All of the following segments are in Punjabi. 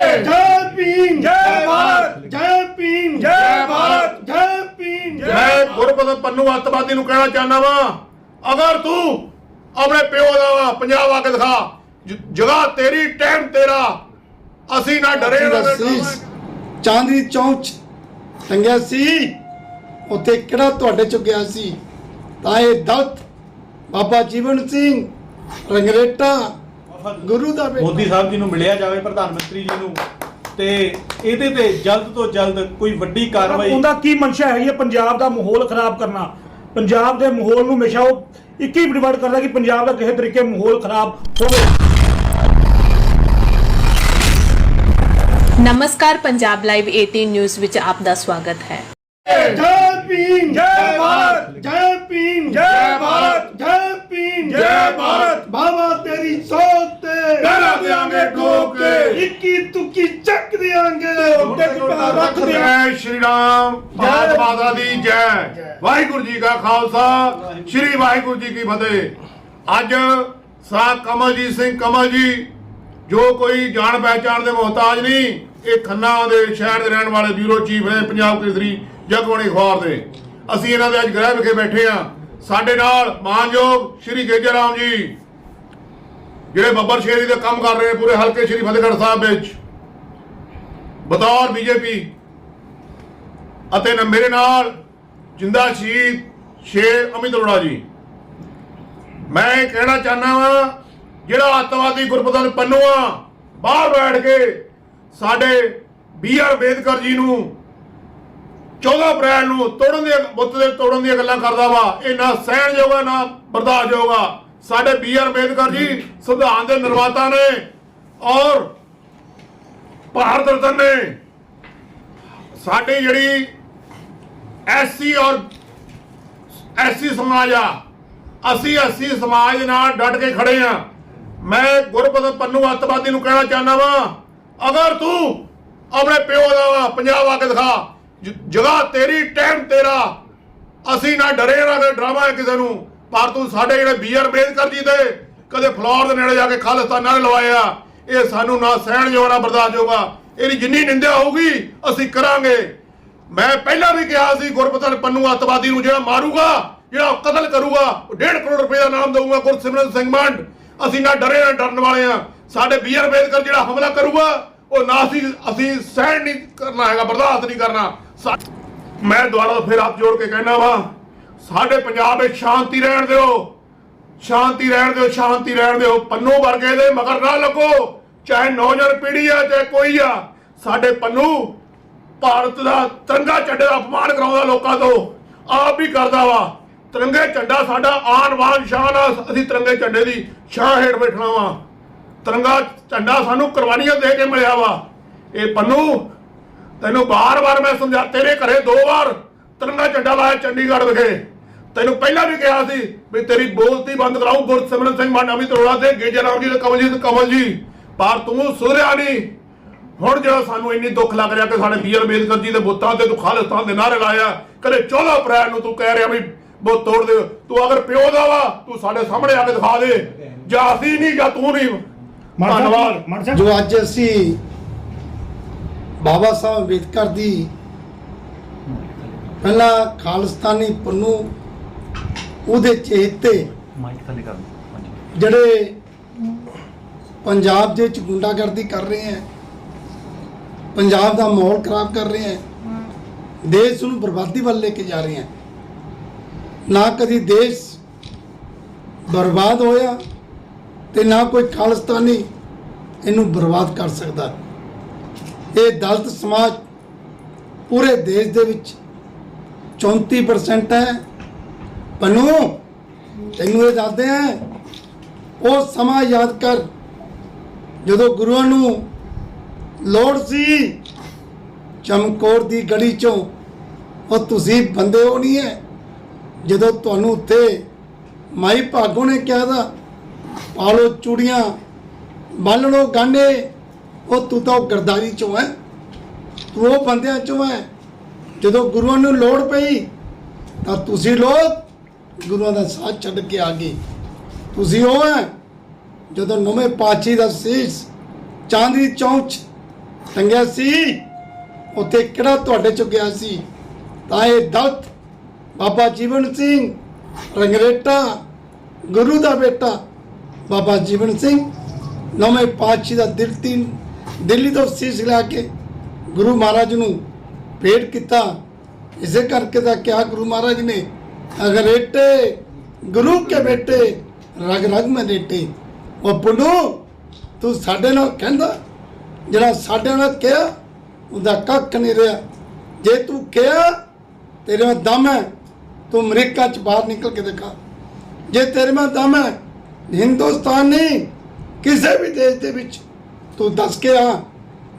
ਜੈ ਭੀਮ। ਜੈ ਭਾਰਤ! ਜੈ ਭੀਮ। ਜੈ ਭਾਰਤ! ਜੈ ਭੀਮ। ਮੈਂ ਗੁਰਪਤ ਪੰਨੂ ਅੱਤਵਾਦੀ ਨੂੰ ਕਹਿਣਾ ਚਾਹੁੰਦਾ ਵਾਂ ਅਗਰ ਤੂੰ ਆਪਣੇ ਪਿਓ ਦਾ ਵਾ ਪੰਜਾਬ ਆ ਕੇ ਦਿਖਾ ਜ- ਜਗ੍ਹਾ ਤੇਰੀ ਟਾਈਮ ਤੇਰਾ ਅਸੀਂ ਨਾ ਡਰੇ ਨਾ ਸੀਸ ਚਾਂਦੀ ਚੌਂਕ 'ਚ ਟੰਗਿਆ ਸੀ ਉੱਥੇ ਕਿਹੜਾ ਤੁਹਾਡੇ ਚ ਗਿਆ ਸੀ? ਤਾਂ ਇਹ ਦਲਤ ਬਾਬਾ ਜੀਵਨ ਸਿੰਘ ਰੰਗਰੇਟਾ ਗੁਰੂ ਦਾ ਬੇਟਾ। ਮੋਦੀ ਸਾਹਿਬ ਜੀ ਨੂੰ ਮਿਲਿਆ ਜਾਵੇ ਪ੍ਰਧਾਨ ਮੰਤਰੀ ਜੀ ਨੂੰ। ਤੇ ਇਹਦੇ ਤੇ ਜਲਦ ਤੋਂ ਜਲਦ ਕੋਈ ਵੱਡੀ ਕਾਰਵਾਈ ਉਹਦਾ ਕੀ ਮਨਸ਼ਾ ਹੈਗੀ ਹੈ ਪੰਜਾਬ ਦਾ ਮਾਹੌਲ ਖਰਾਬ ਕਰਨਾ? ਪੰਜਾਬ ਦੇ ਮਾਹੌਲ ਨੂੰ ਹਮੇਸ਼ਾ ਉਹ ਇੱਕ ਹੀ ਡਿਵਾਈਡ ਕਰਦਾ ਕਿ ਪੰਜਾਬ ਦਾ ਕਿਸੇ ਤਰੀਕੇ ਮਾਹੌਲ ਖਰਾਬ ਹੋਵੇ। ਨਮਸਕਾਰ ਪੰਜਾਬ ਲਾਈਵ 18 ਨਿਊਜ਼ ਵਿੱਚ ਆਪ ਦਾ ਸਵਾਗਤ ਹੈ। ਜੈ ਭੀਮ ਜੈ ਭਾਰਤ! ਜੈ ਭੀਮ ਜੈ ਭਾਰਤ! ਜੈ ਭੀਮ ਜੈ ਭਾਰਤ! ਬਾਬਾ ਤੇਰੀ ਸੋਚ ਤੇ ਪਹਿਰਾ ਦਿਆਂਗੇ ਠੋਕ ਕੇ। ਇੱਕੀ ਤੁਕੀ ਚੱਕ ਦਿਆਂਗੇ ਉੱਤੇ ਕਿੱਦਾਂ ਰੱਖ ਦਿਆਂ ਜੈ ਸ਼੍ਰੀ ਰਾਮ ਭਾਰਤ ਮਾਤਾ ਦੀ ਜੈ ਵਾਹਿਗੁਰੂ ਜੀ ਕਾ ਖਾਲਸਾ ਸ਼੍ਰੀ ਵਾਹਿਗੁਰੂ ਜੀ ਕੀ ਫਤਿਹ ਅੱਜ ਸਾ ਕਮਲਜੀਤ ਸਿੰਘ ਕਮਲ ਜੀ ਜੋ ਕੋਈ ਜਾਣ ਪਹਿਚਾਣ ਦੇ ਮੁਹਤਾਜ ਨਹੀਂ ਇਹ ਖੰਨਾ ਦੇ ਸ਼ਹਿਰ ਦੇ ਰਹਿਣ ਵਾਲੇ ਬਿਊਰੋ ਚੀਫ ਨੇ ਪੰਜਾਬ ਕੇਸਰੀ ਜਗਬਾਣੀ ਅਖਬਾਰ ਦੇ ਅਸੀਂ ਇਹਨਾਂ ਦੇ ਅੱਜ ਗ੍ਰਹਿ ਵਿਖੇ ਬੈਠੇ ਆ ਸਾਡੇ ਨਾਲ ਮਾਨਯੋਗ ਸ਼੍ਰੀ ਗੇਜਾ ਰਾਮ ਜੀ, ਜਿਹੜੇ ਬੱਬਰ ਸ਼ੇਰੀ ਦੇ ਕੰਮ ਕਰ ਰਹੇ ਪੂਰੇ ਹਲਕੇ ਸ਼੍ਰੀ ਫਤਿਹਗੜ੍ਹ ਸਾਹਿਬ ਵਿੱਚ। ਬਤੌਰ ਬੀਜੇਪੀ ਅਤੇ ਮੇਰੇ ਨਾਲ ਜਿੰਦਾ ਸ਼ਹੀਦ ਸ਼ੇਰ ਅਮਿਤ ਅਰੋੜਾ ਜੀ। ਮੈਂ ਇਹ ਕਹਿਣਾ ਚਾਹਨਾ ਵਾਂ, ਜਿਹੜਾ ਅੱਤਵਾਦੀ ਗੁਰਪ੍ਰਸਾਦ ਪੰਨੂਆ ਬਾਹਰ ਬੈਠ ਕੇ ਸਾਡੇ ਬੀ ਆਰ ਅੰਬੇਦਕਰ ਜੀ ਨੂੰ 14 ਅਪ੍ਰੈਲ ਨੂੰ ਤੋੜਨ ਦੇ ਬੁੱਤ ਦੇ ਤੋੜਨ ਦੀਆਂ ਗੱਲਾਂ ਕਰਦਾ ਵਾ। ਇਹ ਨਾ ਸਹਿਣਯੋਗ ਆ ਨਾ ਬਰਦਾਸ਼ਤਯੋਗ ਆ। ਸਾਡੇ ਬੀ ਆਰ ਅੰਬੇਦਕਰ ਜੀ ਸੰਵਿਧਾਨ ਦੇ ਨਿਰਮਾਤਾ ਨੇ ਔਰ ਭਾਰਤ ਰਤਨ ਨੇ ਸਾਡੀ ਜਿਹੜੀ ਐਸਸੀ ਔਰ ਐਸਸੀ ਸਮਾਜ ਆ, ਅਸੀਂ ਐਸਸੀ ਸਮਾਜ ਦੇ ਨਾਲ ਡਟ ਕੇ ਖੜੇ ਆ। ਮੈਂ ਗੁਰਪਤ ਪੰਨੂ ਅੱਤਵਾਦੀ ਨੂੰ ਕਹਿਣਾ ਚਾਹੁੰਦਾ ਵਾ, ਅਗਰ ਤੂੰ ਆਪਣੇ ਪਿਓ ਦਾ ਵਾ, ਪੰਜਾਬ ਆ ਕੇ ਦਿਖਾ। ਜਗ੍ਹਾ ਤੇਰੀ ਟਾਈਮ ਤੇਰਾ। ਅਸੀਂ ਨਾ ਡਰੇ ਨਾ ਕੋਈ ਡਰਾਮਾ ਹੈ ਕਿਸੇ ਨੂੰ। ਪਰ ਤੂੰ ਸਾਡੇ ਜਿਹੜੇ ਬੀਆਰ ਅੰਬੇਦਕਰ ਜੀ ਦੇ, ਕਦੇ ਫਲੋਰ ਦੇ ਨੇੜੇ ਜਾ ਕੇ ਖਾਲਿਸਤਾਨਾਂ ਨੇ ਲਵਾਇਆ ਇਹ ਸਾਨੂੰ ਨਾ ਸਹਿਣਯੋਗ ਨਾ ਬਰਦਾਸ਼ਤਯੋਗ ਆ ਇਹਦੀ ਜਿੰਨੀ ਨਿੰਦਿਆ ਹੋਊਗੀ, ਅਸੀਂ ਕਰਾਂਗੇ। ਮੈਂ ਪਹਿਲਾਂ ਵੀ ਕਿਹਾ ਸੀ, ਗੁਰਪਤਨ ਪੰਨੂ ਅੱਤਵਾਦੀ ਨੂੰ ਜਿਹੜਾ ਮਾਰੂਗਾ, ਜਿਹੜਾ ਕਤਲ ਕਰੂਗਾ, ਉਹ 1.5 ਕਰੋੜ ਰੁਪਏ ਦਾ ਨਾਮ ਦਊਗਾ ਗੁਰਸਿਮਰਨ ਸਿੰਘ ਮੰਡ। ਅਸੀਂ ਨਾ ਡਰੇ, ਨਾ ਡਰਨ ਵਾਲੇ ਆ। ਸਾਡੇ ਬੀਆਰ ਅੰਬੇਦਕਰ ਜਿਹੜਾ ਹਮਲਾ ਕਰੂਗਾ, ਉਹ ਨਾ ਅਸੀਂ ਅਸੀਂ ਸਹਿਣ ਨਹੀਂ ਕਰਨਾ ਹੈਗਾ, ਬਰਦਾਸ਼ਤ ਨਹੀਂ ਕਰਨਾ। ਸਾ- ਮੈਂ ਦੁਬਾਰਾ ਫਿਰ ਹੱਥ ਜੋੜ ਕੇ ਕਹਿਣਾ ਵਾ, ਸਾਡੇ ਪੰਜਾਬ ਵਿੱਚ ਸ਼ਾਂਤੀ ਰਹਿਣ ਦਿਓ, ਸ਼ਾਂਤੀ ਰਹਿਣ ਦਿਓ, ਸ਼ਾਂਤੀ ਰਹਿਣ ਦਿਓ, ਪੰਨੂ ਵਰਗੇ ਦੇ ਮਗਰ ਨਾ ਲੱਗੋ, ਚਾਹੇ ਨੌਜਵਾਨ ਪੀੜ੍ਹੀ ਆ, ਚਾਹੇ ਕੋਈ ਆ, ਸਾਡੇ ਪੰਨੂ ਭਾਰਤ ਦਾ ਤਿਰੰਗਾ ਝੰਡੇ ਦਾ ਅਪਮਾਨ ਕਰਾਉਂਦਾ ਲੋਕਾਂ ਤੋਂ, ਆਪ ਵੀ ਕਰਦਾ ਵਾ, ਤਿਰੰਗੇ ਝੰਡਾ ਸਾਡਾ ਆਨ ਬਾਨ ਸ਼ਾਨ ਆ, ਅਸੀਂ ਤਿਰੰਗੇ ਝੰਡੇ ਦੀ ਛਾਂ ਹੇਠ ਬੈਠਣਾ ਵਾ, ਤਿਰੰਗਾ ਝੰਡਾ ਸਾਨੂੰ ਕੁਰਬਾਨੀਆਂ ਦੇ ਕੇ ਮਿਲਿਆ ਵਾ, ਇਹ ਪੰਨੂ ਤੈਨੂੰ ਬਾਰ-ਬਾਰ ਮੈਂ ਸਮਝਾ ਤੇਰੇ ਘਰੇ ਦੋ ਵਾਰ ਤਿਰੰਗਾ ਝੰਡਾ ਲਾਇਆ ਚੰਡੀਗੜ੍ਹ ਵਿਖੇ। ਤੈਨੂੰ ਪਹਿਲਾਂ ਵੀ ਕਿਹਾ ਸੀ ਵੀ ਤੇਰੀ ਬੋਲਤੀ ਬੰਦ ਕਰਾਉ ਗੁਰਸਿਮਰਨ ਸਿੰਘ ਮਾਨ ਅਮਿਤ ਅਰੋੜਾ ਤੇ ਗੇਜਾ ਰਾਮ ਜੀ ਤੇ ਕਮਲਜੀਤ ਕਮਲ ਜੀ ਪਰ ਤੂੰ ਸੁਧਰਿਆ ਨਹੀਂ। ਹੁਣ ਜਿਹੜਾ ਸਾਨੂੰ ਇੰਨੀ ਦੁੱਖ ਲੱਗ ਰਿਹਾ ਕਿ ਸਾਡੇ ਬੀਆਰ ਅੰਬੇਦਕਰ ਜੀ ਦੇ ਬੁੱਤਾਂ ਤੇ ਤੂੰ ਖਾਲਿਸਤਾਨ ਦੇ ਨਾਰੇ ਲਾਇਆ ਕਦੇ 14 ਅਪ੍ਰੈਲ ਨੂੰ ਤੂੰ ਕਹਿ ਰਿਹਾ ਵੀ ਬੁੱਤ ਤੋੜ ਦੇ। ਤੂੰ ਅਗਰ ਪਿਓ ਦਾ ਵਾ ਤੂੰ ਸਾਡੇ ਸਾਹਮਣੇ ਆ ਕੇ ਦਿਖਾ ਦੇ। ਜਾਂ ਅਸੀਂ ਨਹੀਂ ਜਾਂ ਤੂੰ ਨਹੀਂ। ਧੰਨਵਾਦ। ਜੋ ਅੱਜ ਅਸੀਂ ਬਾਬਾ ਸਾਹਿਬ ਅੰਬੇਦਕਰ ਦੀ ਪਹਿਲਾ ਖਾਲਸਤਾਨੀ ਪੰਨੂ ਉਹਦੇ ਚੇਤੇ ਮਾਈਕ ਥੱਲੇ ਕਰ ਲਓ ਜਿਹੜੇ ਪੰਜਾਬ ਦੇ ਵਿੱਚ ਗੁੰਡਾਗਰਦੀ ਕਰ ਰਹੇ ਹੈ ਪੰਜਾਬ ਦਾ ਮਾਹੌਲ ਖਰਾਬ ਕਰ ਰਹੇ ਹੈ ਦੇਸ਼ ਨੂੰ ਬਰਬਾਦੀ ਵੱਲ ਲੈ ਕੇ ਜਾ ਰਹੇ ਹੈ। ਨਾ ਕਦੀ ਦੇਸ਼ ਬਰਬਾਦ ਹੋਇਆ ਤੇ ਨਾ ਕੋਈ ਖਾਲਿਸਤਾਨੀ ਇਹਨੂੰ ਬਰਬਾਦ ਕਰ ਸਕਦਾ। ਇਹ ਦਲਿਤ ਸਮਾਜ ਪੂਰੇ ਦੇਸ਼ ਦੇ ਵਿੱਚ 34% ਹੈ। ਪਨੂ, ਤੈਨੂੰ ਇਹ ਦੱਸਦੇ ਆ, ਉਹ ਸਮਾਂ ਯਾਦ ਕਰ, ਜਦੋਂ ਗੁਰੂਆਂ ਨੂੰ ਲੋੜ ਸੀ, ਚਮਕੌਰ ਦੀ ਗਲੀ ਚੋਂ, ਉਹ ਤੁਸੀਂ ਬੰਦੇ ਹੋ ਨਹੀਂ ਹੈ ਜਦੋਂ ਤੁਹਾਨੂੰ ਉੱਥੇ ਮਾਈ ਭਾਗੋ ਨੇ ਕਿਹਾ ਦਾ ਪਾਲੋ ਚੂੜੀਆਂ, ਬੰਨ ਲਓ ਗਾਂਡੇ ਉਹ ਤੂੰ ਤਾਂ ਉਹ ਗਰਦਾਰੀ ਚੋਂ ਹੈ ਤੂੰ ਉਹ ਬੰਦਿਆਂ ਚੋਂ ਹੈ ਜਦੋਂ ਗੁਰੂਆਂ ਨੂੰ ਲੋੜ ਪਈ, ਤਾਂ ਤੁਸੀਂ ਲੋਕ ਗੁਰੂਆਂ ਦਾ ਸਾਥ ਛੱਡ ਕੇ ਆ ਗਏ। ਤੁਸੀਂ ਉਹ ਹੈ ਜਦੋਂ ਨਵੇਂ ਪਾਚੀ ਦਾ ਸੀਸ ਚਾਂਦੀ ਚੌਂਕ 'ਚ ਟੰਗਿਆ ਸੀ, ਉੱਥੇ ਕਿਹੜਾ ਤੁਹਾਡੇ ਚੋਂ ਗਿਆ ਸੀ? ਤਾਂ ਇਹ ਦਲਤ ਬਾਬਾ ਜੀਵਨ ਸਿੰਘ, ਰੰਗਰੇਟਾ, ਗੁਰੂ ਦਾ ਬੇਟਾ ਬਾਬਾ ਜੀਵਨ ਸਿੰਘ, ਨਵੇਂ ਪਾਤਸ਼ਾਹ ਦਾ ਦਿਲ ਦਿਲਤੀ ਦਿੱਲੀ ਤੋਂ ਸੀਸ ਲੈ ਕੇ ਗੁਰੂ ਮਹਾਰਾਜ ਨੂੰ ਭੇਟ ਕੀਤਾ। ਇਸੇ ਕਰਕੇ ਤਾਂ ਕਿਹਾ ਗੁਰੂ ਮਹਾਰਾਜ ਨੇ ਅਗਰੇਟੇ ਗੁਰੂ ਕੇ ਬੇਟੇ, ਰਗ ਰਗ ਮੈਂ ਲੇਟੇ ਉਹ ਪੁੰਨੂ, ਤੂੰ ਸਾਡੇ ਨਾਲ ਕਹਿੰਦਾ, ਜਿਹੜਾ ਸਾਡੇ ਨਾਲ ਕਿਹਾ, ਉਹਦਾ ਕੱਖ ਨਹੀਂ ਰਿਹਾ। ਜੇ ਤੂੰ ਕਿਹਾ, ਤੇਰੇ ਵਿੱਚ ਦਮ ਹੈ, ਤੂੰ ਅਮਰੀਕਾ ਚ ਬਾਹਰ ਨਿਕਲ ਕੇ ਦੇਖਾ। ਜੇ ਤੇਰੇ ਵਿੱਚ ਦਮ ਹੈ, ਹਿੰਦੁਸਤਾਨ ਨਹੀਂ ਕਿਸੇ ਵੀ ਦੇਸ਼ ਦੇ ਵਿੱਚ ਤੂੰ ਦੱਸ ਕੇ ਆ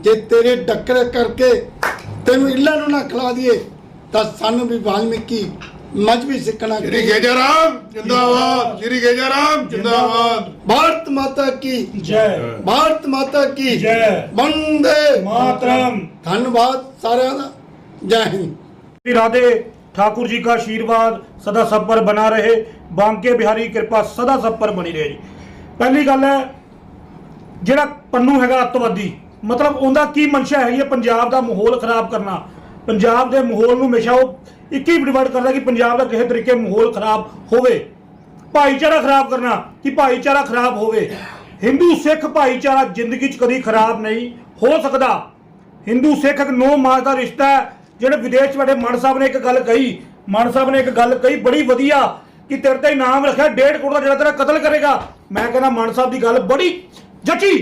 ਜੇ ਤੇਰੇ ਡੱਕਰੇ ਕਰਕੇ ਤੈਨੂੰ ਇੱਲਾ ਨੂੰ ਨਾ ਖਿਲਾ ਦਈਏ ਤਾਂ ਸਾਨੂੰ ਵੀ ਵਾਲਮੀਕੀ ਮਜਬੀ ਸਿੱਖਣਾ ਸ਼੍ਰੀ ਗੇਜਰਾਮ ਜਿੰਦਾਬਾਦ ਸ਼੍ਰੀ ਗੇਜਰਾਮ ਜਿੰਦਾਬਾਦ ਭਾਰਤ ਮਾਤਾ ਕੀ ਜੈ ਭਾਰਤ ਮਾਤਾ ਕੀ ਜੈ। ਵੰਦੇ ਮਾਤਰਮ ਧੰਨਵਾਦ ਸਾਰਿਆਂ ਦਾ ਜੈ ਹਿੰਦ श्री राधे ठाकुर जी का आशीर्वाद सदा सब पर बना रहे बांके बिहारी की कृपा सदा सब पर बनी रहे जी ਪਹਿਲੀ ਗੱਲ ਹੈ ਜਿਹੜਾ ਪੰਨੂ ਹੈਗਾ ਅੱਤਵਾਦੀ, ਮਤਲਬ ਉਹਦਾ ਕੀ ਮਨਸ਼ਾ ਹੈਗੀ ਹੈ ਪੰਜਾਬ ਦਾ ਮਾਹੌਲ ਖਰਾਬ ਕਰਨਾ? ਪੰਜਾਬ ਦੇ ਮਾਹੌਲ ਨੂੰ ਹਮੇਸ਼ਾ ਉਹ ਇੱਕ ਹੀ ਡਿਵਾਈਡ ਕਰਦਾ ਕਿ ਪੰਜਾਬ ਦਾ ਕਿਸੇ ਤਰੀਕੇ ਮਾਹੌਲ ਖਰਾਬ ਹੋਵੇ। ਭਾਈਚਾਰਾ ਖਰਾਬ ਕਰਨਾ, ਕਿ ਭਾਈਚਾਰਾ ਖਰਾਬ ਹੋਵੇ। ਹਿੰਦੂ ਸਿੱਖ ਭਾਈਚਾਰਾ ਜ਼ਿੰਦਗੀ 'ਚ ਕਦੀ ਖਰਾਬ ਨਹੀਂ ਹੋ ਸਕਦਾ। ਹਿੰਦੂ ਸਿੱਖ ਇੱਕ ਨੋ ਮਾਸ ਦਾ ਰਿਸ਼ਤਾ ਹੈ, ਜਿਹੜੇ ਵਿਦੇਸ਼ 'ਚ ਬੈਠੇ ਮਨ ਸਾਹਿਬ ਨੇ ਇੱਕ ਗੱਲ ਕਹੀ। ਮਨ ਸਾਹਿਬ ਨੇ ਇੱਕ ਗੱਲ ਕਹੀ ਬੜੀ ਵਧੀਆ, ਕਿ ਤੇਰੇ ਤੇ ਇਨਾਮ ਰੱਖਿਆ, ਡੇਢ ਕਰੋੜ ਦਾ ਜਿਹੜਾ ਤੇਰਾ ਕਤਲ ਕਰੇਗਾ। ਮੈਂ ਕਹਿੰਦਾ ਮਨ ਸਾਹਿਬ ਦੀ ਗੱਲ ਬੜੀ ਜੱਚੀ,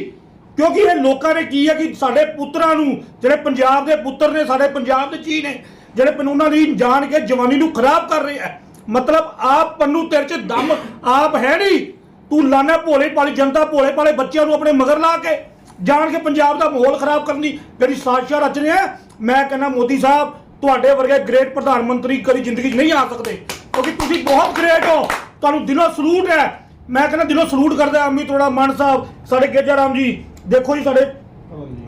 ਕਿਉਂਕਿ ਇਹ ਲੋਕਾਂ ਨੇ ਕੀ ਹੈ ਕਿ ਸਾਡੇ ਪੁੱਤਰਾਂ ਨੂੰ, ਜਿਹੜੇ ਪੰਜਾਬ ਦੇ ਪੁੱਤਰ ਨੇ, ਸਾਡੇ ਪੰਜਾਬ ਦੇ ਚੀ ਨੇ, ਜਿਹੜੇ ਕਾਨੂੰਨਾਂ ਦੀ ਜਾਣ ਕੇ ਜਵਾਨੀ ਨੂੰ ਖਰਾਬ ਕਰ ਰਹੇ ਹੈ ਮਤਲਬ ਆਪ ਪੰਨੂ ਤੇਰੇ 'ਚ ਦਮ ਆਪ ਹੈ ਨਹੀਂ। ਤੂੰ ਲਾਣਾ ਭੋਲੇ ਭਾਲੇ, ਜਨਤਾ ਭੋਲੇ ਭਾਲੇ ਬੱਚਿਆਂ ਨੂੰ ਆਪਣੇ ਮਗਰ ਲਾ ਕੇ, ਜਾਣ ਕੇ ਪੰਜਾਬ ਦਾ ਮਾਹੌਲ ਖਰਾਬ ਕਰਨ ਦੀ ਜਿਹੜੀ ਸਾਜ਼ਿਸ਼ਾਂ ਰਚ ਰਹੇ ਆ। ਮੈਂ ਕਹਿੰਦਾ ਮੋਦੀ ਸਾਹਿਬ, ਤੁਹਾਡੇ ਵਰਗੇ ਗ੍ਰੇਟ ਪ੍ਰਧਾਨ ਮੰਤਰੀ ਕਦੀ ਜ਼ਿੰਦਗੀ 'ਚ ਨਹੀਂ ਆ ਸਕਦੇ। ਕਿਉਂਕਿ ਤੁਸੀਂ ਬਹੁਤ ਗ੍ਰੇਟ ਹੋ। ਤੁਹਾਨੂੰ ਦਿਲੋਂ ਸਲੂਟ ਹੈ। ਮੈਂ ਕਹਿੰਦਾ ਦਿਲੋਂ ਸਲੂਟ ਕਰਦਾ ਅਮਿਤ ਥੋੜਾ ਮਾਨ ਸਾਹਿਬ, ਸਾਡੇ ਕੇਜਾ ਰਾਮ ਜੀ, ਦੇਖੋ ਜੀ ਸਾਡੇ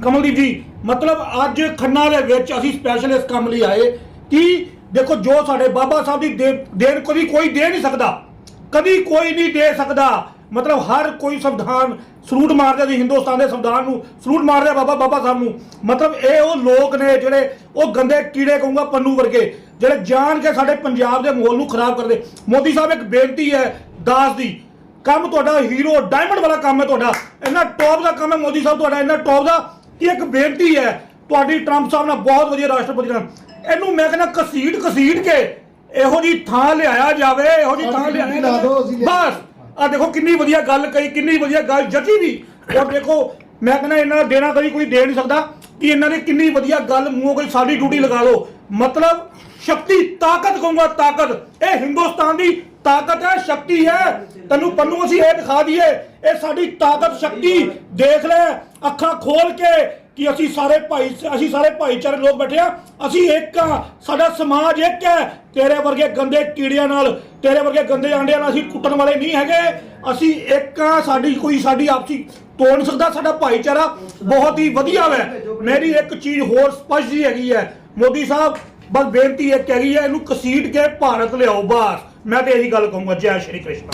ਕਮਲਦੀਪ ਜੀ, ਮਤਲਬ ਅੱਜ ਖੰਨਾ ਦੇ ਵਿੱਚ ਅਸੀਂ ਸਪੈਸ਼ਲ ਇਸ ਕੰਮ ਲਈ ਆਏ ਕਿ ਦੇਖੋ ਜੋ ਸਾਡੇ ਬਾਬਾ ਸਾਹਿਬ ਦੀ ਦੇ- ਦੇਣ ਕਦੀ ਕੋਈ ਦੇ ਨਹੀਂ ਸਕਦਾ, ਕਦੀ ਕੋਈ ਨਹੀਂ ਦੇ ਸਕਦਾ। ਮਤਲਬ ਹਰ ਕੋਈ ਸੰਵਿਧਾਨ ਸਲੂਟ ਮਾਰਦਾ ਜੀ ਹਿੰਦੁਸਤਾਨ ਦੇ ਸੰਵਿਧਾਨ ਨੂੰ, ਸਲੂਟ ਮਾਰਦਾ ਬਾਬਾ ਬਾਬਾ ਸਾਹਿਬ ਨੂੰ। ਮਤਲਬ ਇਹ ਉਹ ਲੋਕ ਨੇ ਜਿਹੜੇ ਉਹ ਗੰਦੇ ਕੀੜੇ ਕਹੂੰਗਾ ਪੰਨੂ ਵਰਗੇ, ਜਿਹੜੇ ਜਾਣ ਕੇ ਸਾਡੇ ਪੰਜਾਬ ਦੇ ਮਾਹੌਲ ਨੂੰ ਖਰਾਬ ਕਰਦੇ। ਮੋਦੀ ਸਾਹਿਬ ਇੱਕ ਬੇਨਤੀ ਹੈ ਦਾਸ ਦੀ ਕੰਮ ਤੁਹਾਡਾ ਹੀਰੋ ਡਾਇਮੰਡ ਵਾਲਾ ਕੰਮ ਹੈ ਤੁਹਾਡਾ। ਇੰਨਾ ਟੌਪ ਦਾ ਕੰਮ ਹੈ ਮੋਦੀ ਸਾਹਿਬ ਤੁਹਾਡਾ ਇੰਨਾ ਟੌਪ ਦਾ ਕਿ ਇੱਕ ਬੇਨਤੀ ਹੈ ਤੁਹਾਡੀ ਟਰੰਪ ਸਾਹਿਬ ਨਾਲ ਬਹੁਤ ਵਧੀਆ ਰਾਸ਼ਟਰਪਤੀ ਨਾਲ। ਇਹਨੂੰ ਮੈਂ ਕਹਿੰਦਾ ਕਸੀੜ ਕਸੀੜ ਕੇ ਇਹੋ ਜੀ ਥਾਂ ਲਿਆਇਆ ਜਾਵੇ ਇਹੋ ਜੀ ਥਾਂ ਲਿਆਇਆ ਲਿਆ- ਬਸ। ਆ ਦੇਖੋ ਕਿੰਨੀ ਵਧੀਆ ਗੱਲ ਕਹੀ ਕਿੰਨੀ ਵਧੀਆ ਗੱਲ ਜੱਜੀ ਵੀ। ਔਰ ਦੇਖੋ ਮੈਂ ਕਹਿੰਦਾ ਇਹਨਾਂ ਦਾ ਦੇਣਾ ਕਦੀ ਕੋਈ ਦੇ ਨਹੀਂ ਸਕਦਾ। ਕਿ ਇਹਨਾਂ ਨੇ ਕਿੰਨੀ ਵਧੀਆ ਗੱਲ ਮੂੰਹੋਂ ਕੋਈ ਸਾਡੀ ਡਿਊਟੀ ਲਗਾ ਲਓ। ਮਤਲਬ ਸ਼ਕਤੀ, ਤਾਕਤ ਕਹੂੰਗਾ, ਤਾਕਤ। ਇਹ ਹਿੰਦੁਸਤਾਨ ਦੀ ਤਾਕਤ ਹੈ, ਸ਼ਕਤੀ ਹੈ। ਤੈਨੂੰ ਪੰਨੂ ਅਸੀਂ ਇਹ ਦਿਖਾ ਦਈਏ, ਇਹ ਸਾਡੀ ਤਾਕਤ, ਸ਼ਕਤੀ। ਦੇਖ ਲੈ, ਅੱਖਾਂ ਖੋਲ ਕੇ ਕਿ ਅਸੀਂ ਸਾਰੇ ਭਾਈ, ਅਸੀਂ ਸਾਰੇ ਭਾਈਚਾਰੇ ਲੋਕ ਬੈਠੇ ਆ ਅਸੀਂ ਇੱਕ ਆ ਸਾਡਾ ਸਮਾਜ ਇੱਕ ਹੈ। ਤੇਰੇ ਵਰਗੇ ਗੰਦੇ ਕੀੜਿਆਂ ਨਾਲ, ਤੇਰੇ ਵਰਗੇ ਗੰਦੇ ਆਂਡਿਆਂ ਨਾਲ ਅਸੀਂ ਕੁੱਟਣ ਵਾਲੇ ਨਹੀਂ ਹੈਗੇ। ਅਸੀਂ ਇੱਕ ਆ ਸਾਡੀ ਕੋਈ, ਸਾਡੀ ਆਪਸੀ ਤੋੜ ਨਹੀਂ ਸਕਦਾ, ਸਾਡਾ ਭਾਈਚਾਰਾ ਬਹੁਤ ਹੀ ਵਧੀਆ ਹੈ ਮੇਰੀ ਇੱਕ ਚੀਜ਼ ਹੋਰ ਸਪਸ਼ਟ ਜੀ ਹੈਗੀ ਹੈ। ਮੋਦੀ ਸਾਹਿਬ, ਬਸ ਬੇਨਤੀ ਇੱਕ ਹੈਗੀ ਹੈ, ਇਹਨੂੰ ਕਸੀਟ ਕੇ ਭਾਰਤ ਲਿਆਓ ਬਾਹਰ ਮੈਂ ਤੇ ਇਹੀ ਗੱਲ ਕਹੂੰਗਾ। ਜੈ ਸ਼੍ਰੀ ਕ੍ਰਿਸ਼ਨ।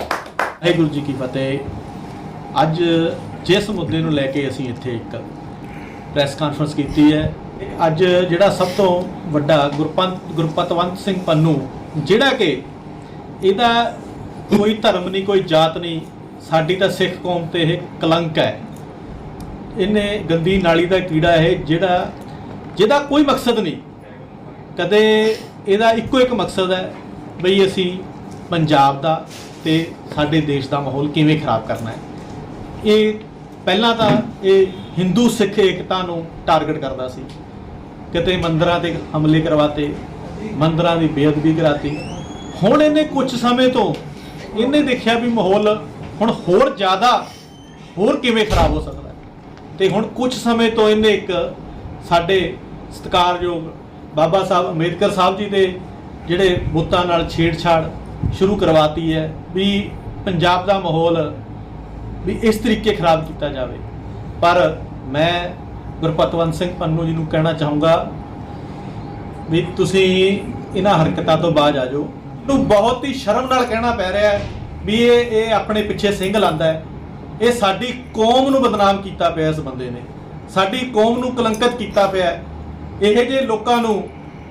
ਵਾਹਿਗੁਰੂ ਜੀ ਕੀ ਫਤਿਹ। ਅੱਜ ਜਿਸ ਮੁੱਦੇ ਨੂੰ ਲੈ ਕੇ ਅਸੀਂ ਇੱਥੇ ਇੱਕ ਪ੍ਰੈਸ ਕਾਨਫਰੰਸ ਕੀਤੀ ਹੈ, ਅੱਜ ਜਿਹੜਾ ਸਭ ਤੋਂ ਵੱਡਾ ਗੁਰਪੰਤ ਗੁਰਪਤਵੰਤ ਸਿੰਘ ਪੰਨੂ, ਜਿਹੜਾ ਕਿ ਇਹਦਾ ਕੋਈ ਧਰਮ ਨਹੀਂ, ਕੋਈ ਜਾਤ ਨਹੀਂ ਸਾਡੀ ਤਾਂ ਸਿੱਖ ਕੌਮ ਤੇ ਇਹ ਕਲੰਕ ਹੈ। ਇਹਨੇ ਗੰਦੀ ਨਾਲੀ ਦਾ ਕੀੜਾ ਇਹ ਜਿਹੜਾ, ਜਿਹਦਾ ਕੋਈ ਮਕਸਦ ਨਹੀਂ। ਕਦੇ ਇਹਦਾ ਇੱਕੋ ਇੱਕ ਮਕਸਦ ਹੈ ਬਈ ਅਸੀਂ ਪੰਜਾਬ ਦਾ ਤੇ ਸਾਡੇ ਦੇਸ਼ ਦਾ ਮਾਹੌਲ ਕਿਵੇਂ ਖਰਾਬ ਕਰਨਾ ਹੈ। ਇਹ ਪਹਿਲਾਂ ਤਾਂ ਇਹ ਹਿੰਦੂ ਸਿੱਖ ਏਕਤਾ ਨੂੰ ਟਾਰਗੇਟ ਕਰਦਾ ਸੀ। ਕਿਤੇ ਮੰਦਰਾਂ ਤੇ ਹਮਲੇ ਕਰਵਾਤੇ, ਮੰਦਰਾਂ ਦੀ ਬੇਅਦਬੀ ਕਰਾਤੀ। ਹੁਣ ਇਹਨੇ ਕੁਝ ਸਮੇਂ ਤੋਂ ਇਹਨੇ ਦੇਖਿਆ ਵੀ ਮਾਹੌਲ ਹੁਣ ਹੋਰ ਜ਼ਿਆਦਾ, ਹੋਰ ਕਿਵੇਂ ਖਰਾਬ ਹੋ ਸਕਦਾ ਹੈ? ਤੇ ਹੁਣ ਕੁਝ ਸਮੇਂ ਤੋਂ ਇਹਨੇ ਇੱਕ ਸਾਡੇ ਸਤਿਕਾਰਯੋਗ ਬਾਬਾ ਸਾਹਿਬ ਅੰਬੇਦਕਰ ਸਾਹਿਬ ਜੀ ਦੇ ਜਿਹੜੇ ਬੁੱਤਾਂ ਨਾਲ ਛੇੜਛਾੜ ਸ਼ੁਰੂ ਕਰਵਾਤੀ ਹੈ ਵੀ ਪੰਜਾਬ ਦਾ ਮਾਹੌਲ ਵੀ ਇਸ ਤਰੀਕੇ ਖਰਾਬ ਕੀਤਾ ਜਾਵੇ। ਪਰ ਮੈਂ ਗੁਰਪਤਵੰਤ ਸਿੰਘ ਪੰਨੂ ਜੀ ਨੂੰ ਕਹਿਣਾ ਚਾਹੂੰਗਾ ਵੀ ਤੁਸੀਂ ਇਹਨਾਂ ਹਰਕਤਾਂ ਤੋਂ ਬਾਅਦ ਆ ਜਾਓ। ਨੂੰ ਬਹੁਤ ਹੀ ਸ਼ਰਮ ਨਾਲ ਕਹਿਣਾ ਪੈ ਰਿਹਾ ਹੈ ਵੀ ਇਹ ਇਹ ਆਪਣੇ ਪਿੱਛੇ ਸਿੰਘ ਲਾਂਦਾ ਹੈ। ਇਹ ਸਾਡੀ ਕੌਮ ਨੂੰ ਬਦਨਾਮ ਕੀਤਾ ਪਿਆ ਇਸ ਬੰਦੇ ਨੇ। ਸਾਡੀ ਕੌਮ ਨੂੰ ਕਲੰਕਿਤ ਕੀਤਾ ਪਿਆ ਹੈ। ਇਹੋ ਜਿਹੇ ਲੋਕਾਂ ਨੂੰ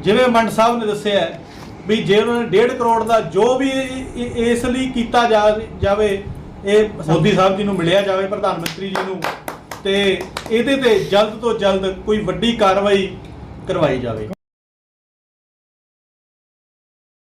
ਜਿਵੇਂ ਮੰਡ ਸਾਹਿਬ ਨੇ ਦੱਸਿਆ ਵੀ ਜੇ ਉਹਨਾਂ ਨੇ 1.5 ਕਰੋੜ ਦਾ ਜੋ ਵੀ ਇਸ ਲਈ ਕੀਤਾ ਜਾਵੇ, ਇਹ ਮੋਦੀ ਸਾਹਿਬ ਜੀ ਨੂੰ ਮਿਲਿਆ ਜਾਵੇ, ਪ੍ਰਧਾਨ ਮੰਤਰੀ ਜੀ ਨੂੰ, ਤੇ ਇਹਦੇ ਤੇ ਜਲਦ ਤੋਂ ਜਲਦ ਕੋਈ ਵੱਡੀ ਕਾਰਵਾਈ ਕਰਵਾਈ ਜਾਵੇ।